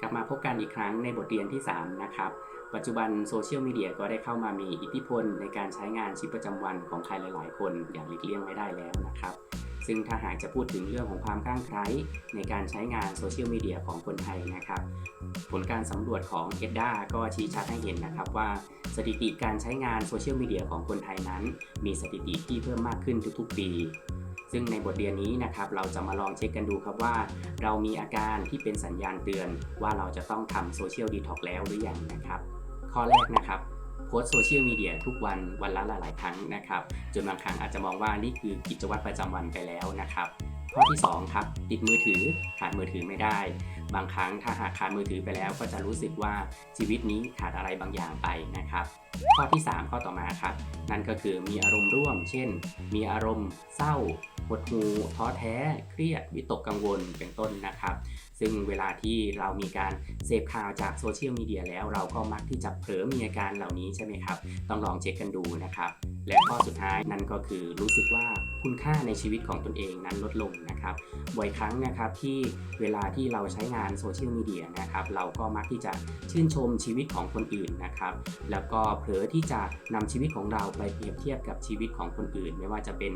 กลับมาพบกันอีกครั้งในบทเรียนที่ 3 นะครับ ปัจจุบันโซเชียลมีเดียก็ได้เข้ามามีอิทธิพลในการใช้งานชีวิตประจำวันของใครหลาย ๆ คนอย่างหลีกเลี่ยงไม่ได้แล้วนะครับ ซึ่งถ้าหากจะพูดถึงเรื่องของความคลั่งไคล้ในการใช้งานโซเชียลมีเดียของคนไทยนะครับ ผลการสำรวจของ e d d a ก็ชี้ชัดให้เห็นนะครับว่าสถิติการใช้งานโซเชียลมีเดียของคนไทยนั้น มีสถิติที่เพิ่มมากขึ้นทุกๆปี ซึ่งในบทเรียนนี้นะครับเราจะมาลองเช็คกันดูครับว่า เรามีอาการที่เป็นสัญญาณเตือน ว่าเราจะต้องทำโซเชียลดีท็อกแล้วหรือยังนะครับ ข้อแรกนะครับโพสโซเชียลมีเดียทุกวันวันละหลาย ๆ ครั้งนะครับจนบางครั้งอาจจะมองว่านี่คือกิจวัตรประจำวันไปแล้วนะครับ ข้อที่2ครับติดมือถือขาดมือถือไม่ได้ บางครั้งถ้าหากขาดมือถือไปแล้ว ก็จะรู้สึกว่าชีวิตนี้ขาดอะไรบางอย่างไปนะครับ ข้อที่ 3 ข้อต่อมาครับ นั่นก็คือมีอารมณ์ร่วม เช่น มีอารมณ์เศร้า หดหู่ท้อแท้เครียดวิตกกังวลเป็นต้นนะครับ ซึ่งเวลาที่เรามีการเสพข่าวจากโซเชียลมีเดียแล้วเราก็มักที่จะเผลอมีอาการเหล่านี้ใช่ไหมครับ ต้องลองเช็คกันดูนะครับ และข้อสุดท้ายนั่นก็คือรู้สึกว่าคุณค่าในชีวิตของตนเองนั้นลดลงนะครับบ่อยครั้งนะครับที่เวลาที่เราใช้งานโซเชียลมีเดียนะครับเราก็มักที่จะชื่นชมชีวิตของคนอื่นนะครับ แล้วก็เผลอที่จะนำชีวิตของเราไปเปรียบเทียบกับชีวิตของคนอื่น ไม่ว่าจะเป็น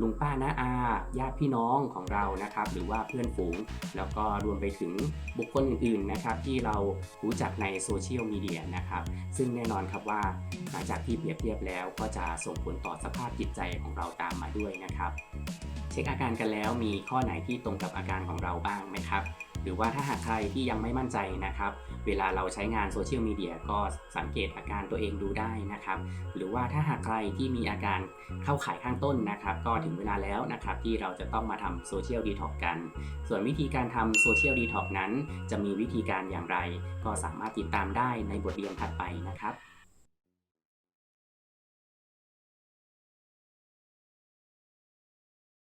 ลุงป้าน้าอาญาติพี่น้องของเรานะครับ หรือว่าเพื่อนฝูง แล้วก็รวมไปถึงบุคคลอื่นๆนะครับ ที่เรารู้จักในโซเชียลมีเดียนะครับ ซึ่งแน่นอนครับว่าหลังจากที่เปรียบเทียบแล้วก็จะส่งผลต่อสภาพจิตใจของเราตามมาด้วยนะครับ เช็คอาการกันแล้วมีข้อไหนที่ตรงกับอาการของเราบ้างไหมครับ หรือว่าถ้าหากใครที่ยังไม่มั่นใจนะครับ เวลาเราใช้งานโซเชียลมีเดียก็สังเกตอาการตัวเองดูได้นะครับ หรือว่าถ้าหากใครที่มีอาการเข้าข่ายข้างต้นนะครับ ก็ถึงเวลาแล้วนะครับที่เราจะต้องมาทำโซเชียลดีท็อกกัน ส่วนวิธีการทำโซเชียลดีท็อกนั้น จะมีวิธีการอย่างไร ก็สามารถติดตามได้ในบทเรียนถัดไปนะครับ